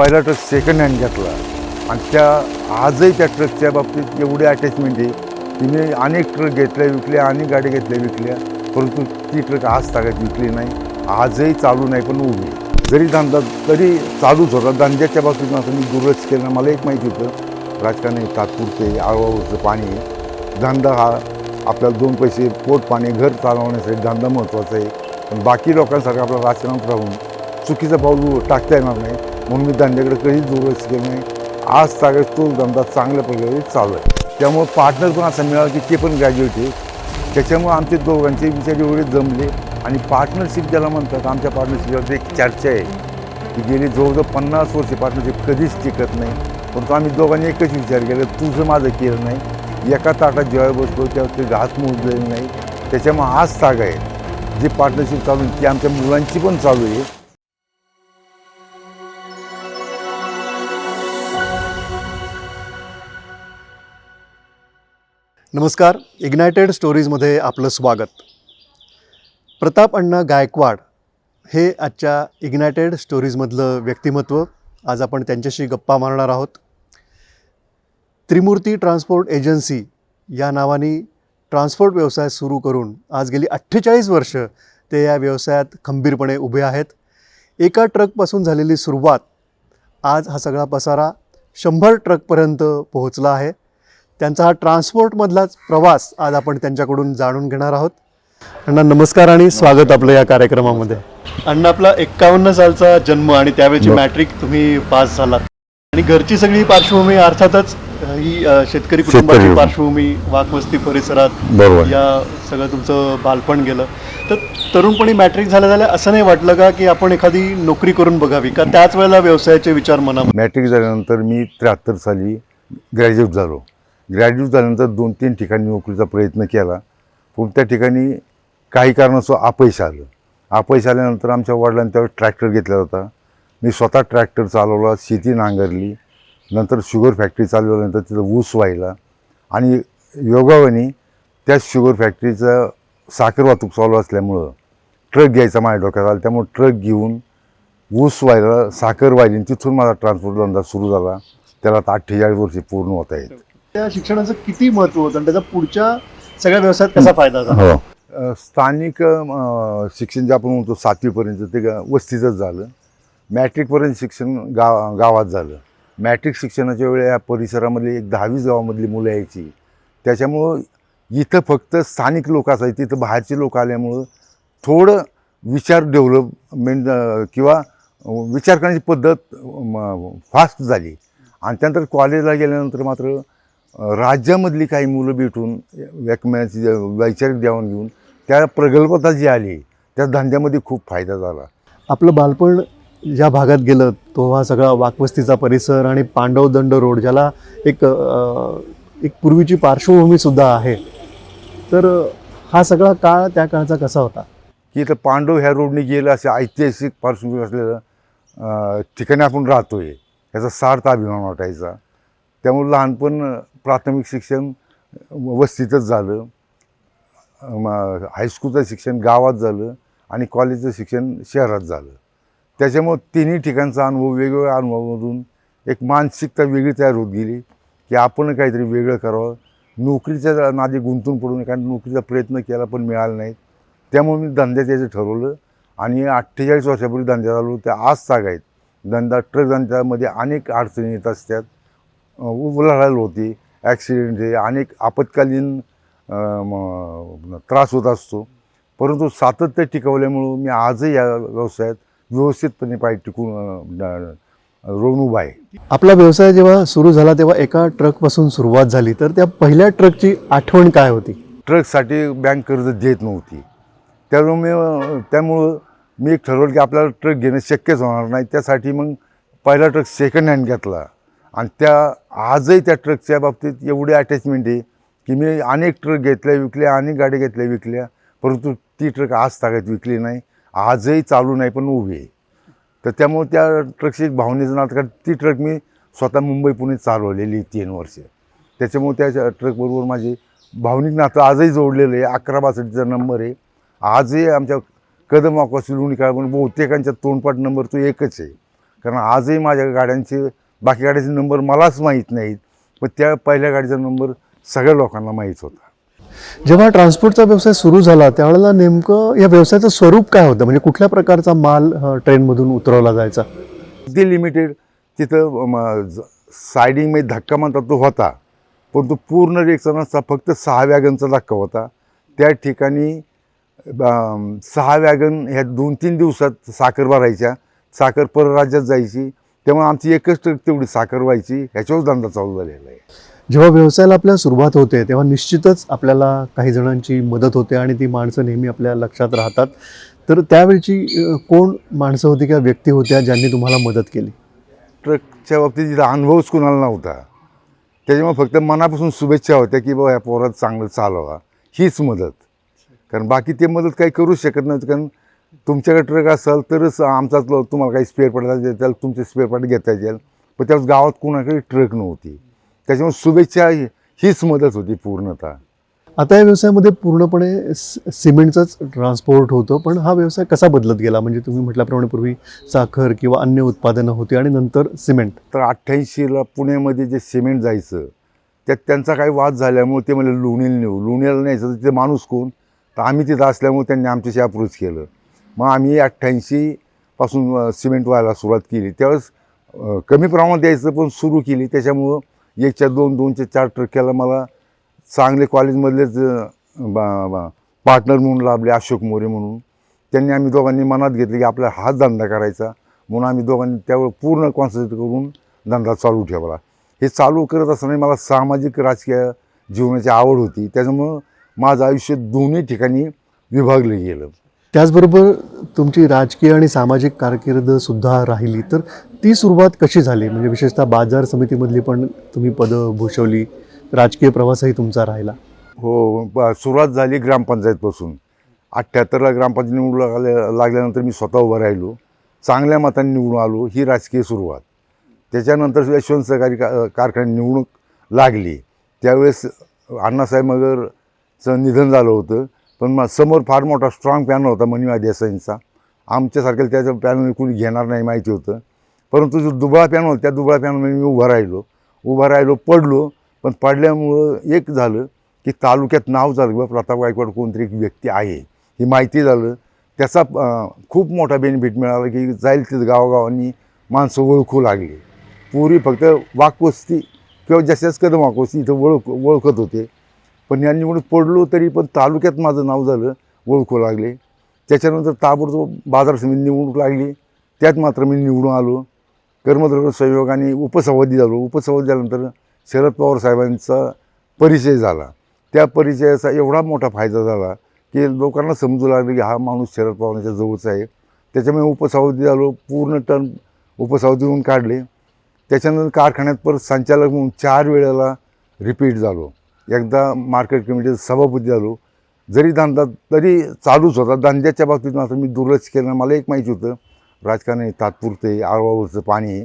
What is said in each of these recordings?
पहिला truck second hand घेतला. आणि त्या आजही त्या ट्रकच्या बाबतीत एवढी अटॅचमेंट आहे. की मी अनेक ट्रक घेतल्या विकल्या अनेक गाड्या घेतल्या विकल्या. परंतु ती ट्रक आज ताकद विकली नाही. आजही चालू नाही पण उभी जरी धंदा तरी चालूच होता. धंद्याच्या बाबतीत असं मी दुर्लक्ष केलं मला एक माहिती होतं. राजकारण तात्पुरते आळवावरचं पाणी धंदा हा आपल्याला दोन पैसे पोट पाणी घर चालवण्यासाठी धंदा महत्त्वाचा आहे. पण बाकी लोकांसारखं आपल्या राजकारणात राहून चुकीचं पाऊल टाकता येणार नाही. म्हणून मी त्यांच्याकडे कधीच दुर्लक्ष केलं नाही. आज तागत तो धंदा चांगल्या प्रकारे चालू आहे. त्यामुळं पार्टनर पण असं मिळालं की ते पण ग्रॅज्युएट आहे त्याच्यामुळे आमचे दोघांचे विचार एवढे जमले आणि पार्टनरशिप ज्याला म्हणतात आमच्या पार्टनरशिपवरती एक चर्चा आहे. की गेली जवळजवळ पन्नास वर्ष पार्टनरशिप कधीच टिकत नाही. परंतु आम्ही दोघांनी एकच विचार केला तुझं माझं केलं नाही. एका ताटात जेव्हा बसलो तेव्हा ते घास मोजलेलं नाही. त्याच्यामुळे आज ताग आहे. जी पार्टनरशिप चालू आहे ती आमच्या मुलांची पण चालू आहे. नमस्कार. इग्नायटेड स्टोरीजमध्ये आपलं स्वागत. प्रताप अण्णा गायकवाड हे आजच्या इग्नायटेड स्टोरीजमधलं व्यक्तिमत्व आज आपण त्यांच्याशी गप्पा मारणार आहोत. त्रिमूर्ती ट्रान्सपोर्ट एजन्सी या नावाने ट्रान्सपोर्ट व्यवसाय सुरू करून आज गेली अठ्ठेचाळीस वर्ष ते या व्यवसायात खंबीरपणे उभे आहेत. एका ट्रकपासून झालेली सुरुवात आज हा सगळा पसारा शंभर ट्रकपर्यंत पोहोचला आहे. त्यांचा हा ट्रान्सपोर्टमधलाच प्रवास आज आपण त्यांच्याकडून जाणून घेणार आहोत. अण्णा नमस्कार आणि स्वागत आपलं या कार्यक्रमामध्ये. अण्णा आपला एक्कावन्न सालचा जन्म आणि त्यावेळची. मॅट्रिक तुम्ही पास झालात. आणि घरची सगळी पार्श्वभूमी अर्थातच ही शेतकरी कुटुंबाची. पार्श्वभूमी वाघवस्ती परिसरात या सगळं तुमचं बालपण गेलं. तर तरुणपणी मॅट्रिक झाल्या झाल्या असं नाही वाटलं का की आपण एखादी नोकरी करून बघावी? का त्याच वेळेला व्यवसायाचे विचार मनामध्ये? मॅट्रिक झाल्यानंतर मी त्र्याहत्तर साली ग्रॅज्युएट झालो. ग्रॅज्युएट झाल्यानंतर दोन तीन ठिकाणी नोकरीचा प्रयत्न केला. पण त्या ठिकाणी काही कारणास्तव अपयश आलं. अपयश आल्यानंतर आमच्या वडिलांनी त्यावेळेस ट्रॅक्टर घेतला होता. मी स्वतः ट्रॅक्टर चालवला शेती नांगरली. नंतर शुगर फॅक्टरी चालवल्यानंतर तिथं ऊस व्हायला आणि योगावानी त्या शुगर फॅक्टरीचं साखर वाहतूक चालू असल्यामुळं ट्रक घ्यायचा माझ्या डोक्यात आला. त्यामुळे ट्रक घेऊन ऊस व्हायला साखर व्हायली तिथून माझा ट्रान्सपोर्ट धंदा सुरू झाला. त्याला आता अठ्ठेचाळीस वर्षे पूर्ण होत आहेत. त्या शिक्षणाचं किती महत्त्व होतं आणि त्याचा पुढच्या सगळ्या व्यवसायात कसा फायदा झाला? हो. अ, स्थानिक अ, शिक्षण जे आपण म्हणतो सातवीपर्यंत ते गा- वस्तीचंच झालं. मॅट्रिकपर्यंत शिक्षण गाव गावात झालं. मॅट्रिक शिक्षणाच्या वेळी या परिसरामधली एक दहावीस गावामधली मुलं यायची. त्याच्यामुळं इथं फक्त स्थानिक लोक असायचे तिथं बाहेरचे लोक आल्यामुळं थोडं विचार डेव्हलपमेंट अ, किंवा अ, विचार करण्याची पद्धत फास्ट झाली. आणि त्यानंतर कॉलेजला गेल्यानंतर मात्र राज्यामधली काही मुलं भेटून एकमेकांची वैचारिक देवाण घेऊन त्या प्रगल्भता जी आली त्या धंद्यामध्ये खूप फायदा झाला. आपलं बालपण ज्या भागात गेलं तो हा सगळा वाकवस्तीचा परिसर आणि पांडवदंड रोड ज्याला एक एक पूर्वीची पार्श्वभूमी सुद्धा आहे. तर हा सगळा काळ त्या काळचा कसा होता? की इथं पांडव ह्या रोडने गेलं असे ऐतिहासिक पार्श्वभूमी असलेलं ठिकाणी आपण राहतो आहे याचा सार्थ अभिमान वाटायचा. त्यामुळे लहानपण प्राथमिक शिक्षण वस्तीतच झालं. हायस्कूलचं शिक्षण गावात झालं आणि कॉलेजचं शिक्षण शहरात झालं. त्याच्यामुळं तिन्ही ठिकाणचा अनुभव वेगवेगळ्या अनुभवामधून एक मानसिकता वेगळी तयार होत गेली की आपण काहीतरी वेगळं करावं. नोकरीच्या नादी गुंतून पडून कारण नोकरीचा प्रयत्न केला पण मिळाला नाही त्यामुळे मी धंद्यात यायचं ठरवलं आणि अठ्ठेचाळीस वर्षापूर्वी धंद्यात आलो त्या आज साग आहेत. धंदा ट्रक धंद्यामध्ये अनेक अडचणी येत असतात. उलाढाल होती. ॲक्सिडेंट हे अनेक आपत्कालीन त्रास होत असतो. परंतु सातत्य टिकवल्यामुळं मी आजही या व्यवसायात व्यवस्थितपणे पाय टिकून रोवून उभा आहे. आपला व्यवसाय जेव्हा सुरू झाला तेव्हा एका ट्रकपासून सुरुवात झाली. तर त्या पहिल्या ट्रकची आठवण काय होती? ट्रकसाठी बँक कर्ज देत नव्हती. त्यामुळे मी त्यामुळं मी एक ठरवलं की आपल्याला ट्रक घेणं शक्यच होणार नाही. त्यासाठी मग पहिला ट्रक सेकंड हँड घेतला. आणि त्या आजही त्या ट्रकच्या बाबतीत एवढी अटॅचमेंट आहे की मी अनेक ट्रक घेतल्या विकल्या अनेक गाड्या घेतल्या विकल्या. परंतु ती ट्रक आज ताकद विकली नाही. आजही चालू नाही पण उभी आहे. तर त्यामुळे त्या ट्रकची एक भावनेचं नातं कारण ती ट्रक मी स्वतः मुंबई पुणे चालवलेली तीन वर्ष. त्याच्यामुळे त्या ट्रकबरोबर माझी भावनिक नातं आजही जोडलेलं आहे. अकरा बासष्टचा नंबर आहे. आजही आमच्या कदम आकवासी लोणी काळ म्हणून बहुतेकांच्या तोंडपाठ नंबर तो एकच आहे. कारण आजही माझ्या गाड्यांचे बाकी गाड्यांचे नंबर मलाच माहीत नाहीत पण त्या पहिल्या गाडीचा नंबर सगळ्या लोकांना माहीत होता. जेव्हा ट्रान्सपोर्टचा व्यवसाय सुरू झाला त्यावेळेला नेमकं या व्यवसायाचं स्वरूप काय होतं? म्हणजे कुठल्या प्रकारचा माल ट्रेनमधून उतरवला जायचा? अगदी लिमिटेड तिथं सायडिंगमध्ये धक्का म्हणतात तो होता पण तो पूर्ण रेकचा नसता फक्त सहा वॅगनचा धक्का होता. त्या ठिकाणी सहा वॅगन ह्या दोन तीन दिवसात साखर भरायच्या साखर परराज्यात जायची त्यामुळे आमची एकच ट्रक तेवढी साखर व्हायची ह्याच्यावर धंदा चालू झालेला आहे. जेव्हा व्यवसायाला आपल्या सुरुवात होते तेव्हा निश्चितच आपल्याला काही जणांची मदत होते आणि ती माणसं नेहमी आपल्या लक्षात राहतात. तर त्यावेळची कोण माणसं होती किंवा व्यक्ती होत्या ज्यांनी तुम्हाला मदत केली? ट्रकच्या बाबतीत तिथं अनुभवच कुणाला नव्हता. त्याच्यामुळे फक्त मनापासून शुभेच्छा होत्या की बाबा या पोरात चांगलं चालवा. हीच मदत. कारण बाकी ते मदत काही करू शकत नव्हतं कारण तुमच्याकडे ट्रक असेल तरच आमचाच तुम्हाला काही स्पेअर पार्ट त्याला तुमचे स्पेअर पार्ट घेता येईल पण त्यावेळेस गावात कुणाकडे ट्रक नव्हती. त्याच्यामुळे शुभेच्छा हीच मदत होती पूर्णतः. आता या व्यवसायामध्ये पूर्णपणे सिमेंटचंच ट्रान्सपोर्ट होतं पण हा व्यवसाय कसा बदलत गेला? म्हणजे तुम्ही म्हटल्याप्रमाणे पूर्वी साखर किंवा अन्य उत्पादनं होती आणि नंतर सिमेंट. तर अठ्ठ्याऐंशीला पुण्यामध्ये जे सिमेंट जायचं त्यात त्यांचा काही वाद झाल्यामुळे ते मला लोणीला नेऊ. लोणीला न्यायचं तर ते माणूस कोण? तर आम्ही तिथं असल्यामुळे त्यांनी आमच्याशी अप्रोच केलं. मग आम्ही अठ्ठ्याऐंशीपासून सिमेंट व्हायला सुरुवात केली. त्यावेळेस कमी प्रमाणात द्यायचं पण सुरू केली. त्याच्यामुळं एकच्या दोन दोनच्या चार टक्क्याला मला चांगले कॉलेजमधलेच पार्टनर म्हणून लाभले अशोक मोरे म्हणून. त्यांनी आम्ही दोघांनी मनात घेतले की आपला हाच धंदा करायचा म्हणून आम्ही दोघांनी त्यावर पूर्ण कॉन्सन्ट्रेट करून धंदा चालू ठेवला. हे चालू करत असताना मला सामाजिक राजकीय जीवनाची आवड होती. त्याच्यामुळं माझं आयुष्य दोन्ही ठिकाणी विभागलं गेलं. त्याचबरोबर तुमची राजकीय आणि सामाजिक कारकीर्द सुद्धा राहिली. तर ती सुरुवात कशी झाली? म्हणजे विशेषतः बाजार समितीमधली पण तुम्ही पदं भूषवली राजकीय प्रवासही तुमचा राहिला. हो सुरुवात झाली ग्रामपंचायतपासून. अठ्ठ्याहत्तरला ग्रामपंचायत निवडून लागल्या लागल्यानंतर मी स्वतः उभं राहिलो. चांगल्या मतांनी निवडून आलो ही राजकीय सुरुवात. त्याच्यानंतर यशवंत सहकारी का कारखान्यात निवडणूक लागली. त्यावेळेस अण्णासाहेब मगरचं निधन झालं होतं. पण मग समोर फार मोठा स्ट्रॉंग पॅनल होता मनिवा देसाईंचा. आमच्यासारखं त्याच्या पॅनल कुणी घेणार नाही माहिती होतं. परंतु जो दुबळा पॅनल होता त्या दुबळा पॅनलमध्ये मी उभा राहिलो. उभा राहिलो पडलो पण पडल्यामुळं एक झालं की तालुक्यात नाव झालं किंवा प्रताप गायकवाड कोणतरी एक व्यक्ती आहे ही माहिती झालं. त्याचा खूप मोठा बेनिफिट मिळाला की जाईल तिथं गावागावांनी माणसं ओळखू लागली. पूर्वी फक्त वाकवस्ती किंवा जशाच कदम वाकवस्ती इथं ओळख ओळखत होते. पण या निवडून पडलो तरी पण तालुक्यात माझं नाव झालं ओळखू लागले. त्याच्यानंतर ताबडतोब बाजार समिती निवडणूक लागली. त्यात मात्र मी निवडून आलो. कर्मद्रव्य आणि उपसवादी झालो. उपसंवादी झाल्यानंतर शरद पवार साहेबांचा परिचय झाला. त्या परिचयाचा एवढा मोठा फायदा झाला की लोकांना समजू लागलं की हा माणूस शरद पवारांच्या जवळचा आहे. त्याच्यामुळे उपसावधी झालो पूर्ण टन उपसावधीहून म्हणून काढले. त्याच्यानंतर कारखान्यात परत संचालक म्हणून चार वेळेला रिपीट झालो. एकदा मार्केट कमिटीचा सभापती झालो. जरी धंदा तरी चालूच होता. धंद्याच्या बाबतीत मात्र मी दुर्लक्ष केलं. मला एक माहिती होतं. राजकारण हे तात्पुरतं आहे आळवावरचं पाणी आहे.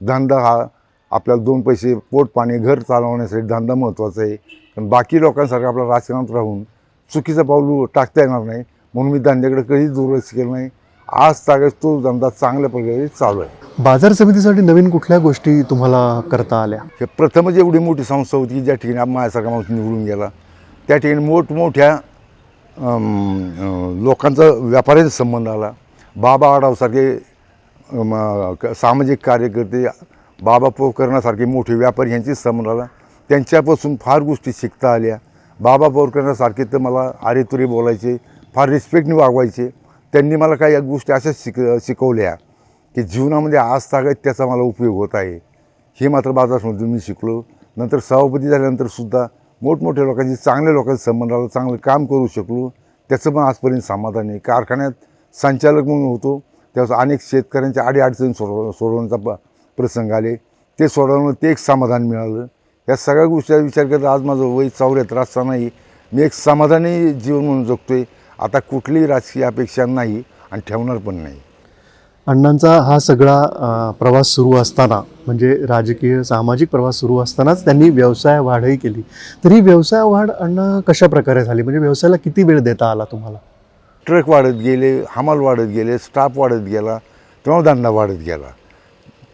धंदा हा आपल्याला दोन पैसे पोट पाणी घर चालवण्यासाठी धंदा महत्त्वाचा आहे. पण बाकी लोकांसारखं आपल्या राजकारणात राहून चुकीचं पाऊल टाकता येणार नाही. म्हणून मी धंद्याकडे कधीच दुर्लक्ष केलं नाही. आज तागत तो धंदा चांगल्या प्रकारे चालू आहे. बाजार समितीसाठी नवीन कुठल्या गोष्टी तुम्हाला करता आल्या? हे प्रथमच एवढी मोठी संस्था होती की ज्या ठिकाणी माझ्यासारखा माणूस निवडून गेला. त्या ठिकाणी मोठमोठ्या लोकांचा व्यापाऱ्यांचा संबंध आला. बाबा आडावसारखे सामाजिक कार्यकर्ते बाबा पोकरणासारखे मोठे व्यापारी यांची संबंध आला. त्यांच्यापासून फार गोष्टी शिकता आल्या. बाबा पोरकरणासारखे तर मला आरे तुरे बोलायचे फार रिस्पेक्टने वागवायचे. त्यांनी मला काही गोष्टी अशाच शिक शिकवल्या की जीवनामध्ये आज तागत त्याचा मला उपयोग होत आहे. हे मात्र बाजारसमितीतून मी शिकलो. नंतर सभापती झाल्यानंतर सुद्धा मोठमोठ्या लोकांची चांगल्या लोकांच्या संबंधाला चांगलं काम करू शकलो. त्याचं पण आजपर्यंत समाधान आहे. कारखान्यात संचालक म्हणून होतो. त्यावेळेस अनेक शेतकऱ्यांच्या अडीअडचणी सोडव सोडवण्याचा प प्रसंग आले. ते सोडवणं ते एक समाधान मिळालं. या सगळ्या गोष्टीचा विचार करता आज माझं वय चौऱ्याहत्तर असतानाही मी एक समाधानी जीवन म्हणून जगतो आहे आता कुठलीही राजकीय अपेक्षा नाही आणि ठेवणार पण नाही. अण्णांचा हा सगळा प्रवास सुरू असताना म्हणजे राजकीय सामाजिक प्रवास सुरू असतानाच त्यांनी व्यवसाय वाढही केली. तरी व्यवसाय वाढ अण्णा कशा प्रकारे झाली? म्हणजे व्यवसायाला किती वेळ देता आला तुम्हाला? ट्रक वाढत गेले हमाल वाढत गेले स्टाफ वाढत गेला तेव्हा धंदा वाढत गेला.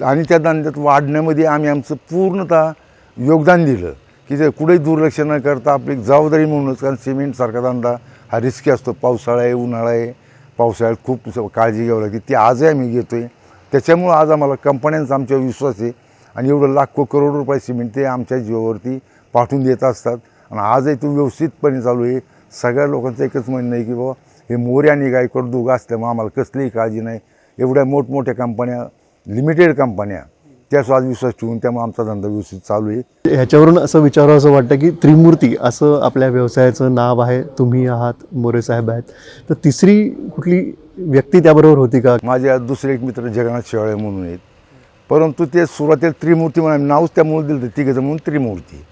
आणि त्या धंद्यात वाढण्यामध्ये आम्ही आमचं पूर्णतः योगदान दिलं की ते कुठेही दुर्लक्ष न करता आपली जबाबदारी म्हणूनच कारण सिमेंटसारखा धंदा हा रिस्की असतो. पावसाळा आहे उन्हाळा आहे. पावसाळ्यात खूप स- काळजी घ्यावी लागते. ती आजही आम्ही घेतो आहे त्याच्यामुळं आज आम्हाला कंपन्यांचा आमच्यावर विश्वास आहे. आणि एवढं लाखो करोड रुपये सिमेंट ते आमच्या जीवावरती पाठवून देत असतात. आणि आजही तो व्यवस्थितपणे चालू आहे. सगळ्या लोकांचं एकच म्हणणं आहे की बाबा हे मोऱ्या आणि गायकवाड दोघं असल्यामुळं आम्हाला कसलीही काळजी नाही. एवढ्या मोठमोठ्या कंपन्या लिमिटेड कंपन्या त्या आज विश्वास ठेवून त्यामुळे आमचा धंदा व्यवस्थित चालू आहे. ह्याच्यावरून असं विचारावं असं वाटतं की त्रिमूर्ती असं आपल्या व्यवसायाचं नाव आहे तुम्ही आहात मोरे साहेब आहेत. तर तिसरी कुठली व्यक्ती त्याबरोबर होती का? माझे दुसरे एक मित्र जगन्नाथ शेवाळे म्हणून आहेत. परंतु ते सुरुवातीला त्रिमूर्ती म्हणून आम्ही नावच त्यामुळे दिलं होतं तिघं म्हणून त्रिमूर्ती.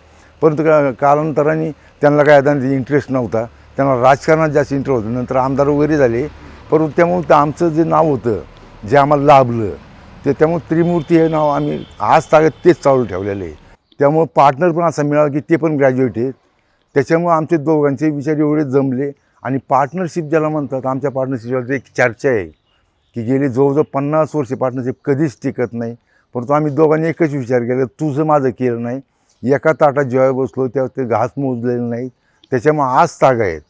परंतु का कालांतराने त्यांना काय त्यांचा इंटरेस्ट नव्हता. त्यांना राजकारणात जास्त इंटरेस्ट होतं. नंतर आमदार वगैरे झाले. परंतु त्यामुळे ते आमचं जे नाव होतं जे आम्हाला लाभलं ते त्यामुळे त्रिमूर्ती हे नाव आम्ही आज तागत तेच चालू ठेवलेलं आहे. त्यामुळं पार्टनर पण असा मिळाला की ते पण ग्रॅज्युएट आहेत. त्याच्यामुळं आमचे दोघांचे विचार एवढे जमले आणि पार्टनरशिप ज्याला म्हणतात आमच्या पार्टनरशिपवर एक चर्चा आहे की गेली जवळजवळ पन्नास वर्षे पार्टनरशिप कधीच टिकत नाही. परंतु आम्ही दोघांनी एकच विचार केला तुझं माझं केलं नाही. एका ताटात जेव्हा बसलो तेव्हा ते घास मोजलेलं नाही. त्याच्यामुळे आज ताग आहेत.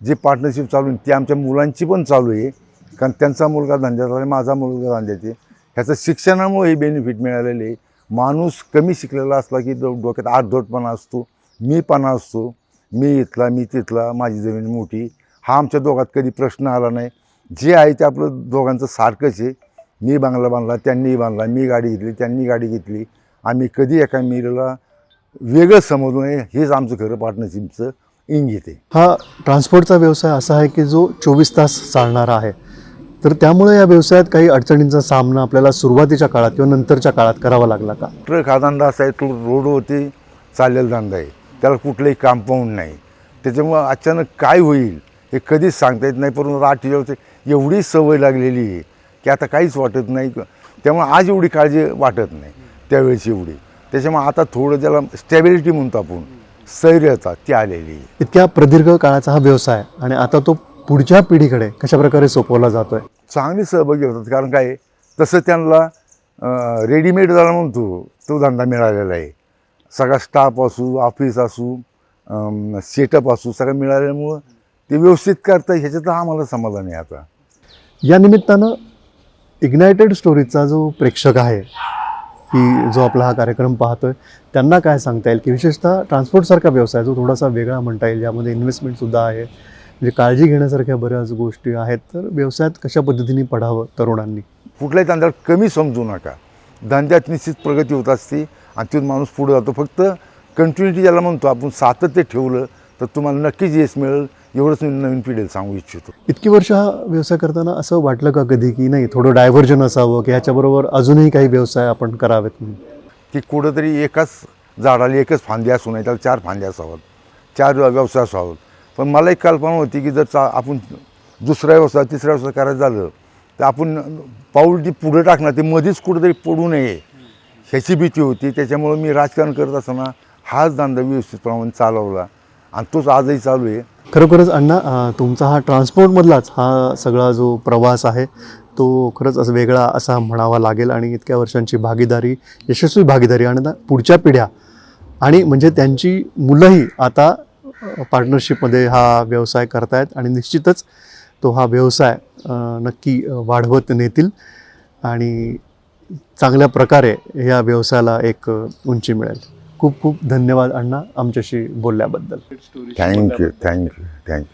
जे पार्टनरशिप चालू आहे ती आमच्या मुलांची पण चालू आहे. कारण त्यांचा मुलगा धंद्यात आणि माझा मुलगा धंद्यात आहे. ह्याचं शिक्षणामुळे हे बेनिफिट मिळालेले आहे. माणूस कमी शिकलेला असला की डो डोक्यात आठधोटपणा असतो मीपणा असतो. मी इथला मी तिथला माझी जमीन मोठी. हा आमच्या दोघात कधी प्रश्न आला नाही. जे आहे ते आपलं दोघांचं सारखंच आहे. मी बांगला बांधला त्यांनी बांधला. मी गाडी घेतली त्यांनी गाडी घेतली. आम्ही कधी एका मिलला वेगळं समजू नये हेच आमचं खरं पार्टनरशिपचं इंगित आहे. हा ट्रान्सपोर्टचा व्यवसाय असा आहे की जो चोवीस तास चालणारा आहे. तर त्यामुळे या व्यवसायात काही अडचणींचा सामना आपल्याला सुरुवातीच्या काळात किंवा नंतरच्या काळात करावा लागला का? ट्रक हा धंदा असा आहे तो रोडवरती चाललेला धंदा आहे. त्याला कुठलंही कांपाऊंड नाही. त्याच्यामुळं अचानक काय होईल हे कधीच सांगता येत नाही परंतु अठ्ठेचाळीस एवढी सवय लागलेली आहे की आता काहीच वाटत नाही. त्यामुळे आज एवढी काळजी वाटत नाही त्यावेळेस एवढी. त्याच्यामुळे आता थोडं त्याला स्टॅबिलिटी म्हणतो आपण स्थैर्यता ती आलेली आहे. इतक्या प्रदीर्घ काळाचा हा व्यवसाय आणि आता तो पुढच्या पिढीकडे कशा प्रकारे सोपवला जातोय? चांगली सहभागी होतात. कारण काय आहे, तसं त्यांना रेडीमेड झाला म्हणतो तो धंदा मिळालेला आहे. सगळा स्टाफ असू ऑफिस असू सेटअप असू सगळं मिळाल्यामुळं ते व्यवस्थित करता ह्याच्यात आम्हाला समाधान आहे आता. या निमित्तानं इग्नायटेड स्टोरीजचा जो प्रेक्षक आहे की जो आपला हा कार्यक्रम पाहतोय त्यांना काय सांगता येईल? की विशेषतः ट्रान्सपोर्टसारखा व्यवसाय जो थोडासा वेगळा म्हणता येईल यामध्ये इन्व्हेस्टमेंटसुद्धा आहे म्हणजे काळजी घेण्यासारख्या बऱ्याच गोष्टी आहेत तर व्यवसायात कशा पद्धतीने पडावं तरुणांनी? कुठल्याही धंद्यात कमी समजू नका. धंद्यात निश्चित प्रगती होत असते आणि तिथून माणूस पुढे जातो. फक्त कंटिन्युटी ज्याला म्हणतो आपण सातत्य ठेवलं तर तुम्हाला नक्कीच यश मिळेल. एवढंच मी नवीन पिढीला सांगू इच्छितो. इतकी वर्ष हा व्यवसाय करताना असं वाटलं का कधी की नाही थोडं डायव्हर्जन असावं की ह्याच्याबरोबर अजूनही काही व्यवसाय आपण करावेत म्हणून? की कुठंतरी एकाच झाडाला एकच फांदी असू नये त्याला चार फांद्या असाव्यात चार व्यवसाय असावेत. पण मला एक कल्पना होती की जर चा आपण दुसरा व्यवसाय तिसरा व्यवसाय करायचं झालं तर आपण पाऊल ती पुढे टाकणार ते मध्येच कुठेतरी पडू नये. ह्याची भीती होती. त्याच्यामुळं मी राजकारण करत असताना हाच धंदा व्यवस्थितप्रमाणे चालवला. आणि तोच आजही चालू आहे. खरोखरच अण्णा तुमचा हा ट्रान्सपोर्टमधलाच हा सगळा जो प्रवास आहे तो खरंच असं वेगळा असा म्हणावा लागेल आणि इतक्या वर्षांची भागीदारी यशस्वी भागीदारी आणि पुढच्या पिढ्या. आणि म्हणजे त्यांची मुलंही आता पार्टनरशिपमध्ये हा व्यवसाय करतायत आणि निश्चितच तो हा व्यवसाय नक्की वाढवत नेतील आणि चांगल्या प्रकारे या व्यवसायाला एक उंची मिळेल. खूप खूप धन्यवाद अण्णा आमच्याशी बोलल्याबद्दल. Thank you thank you thank you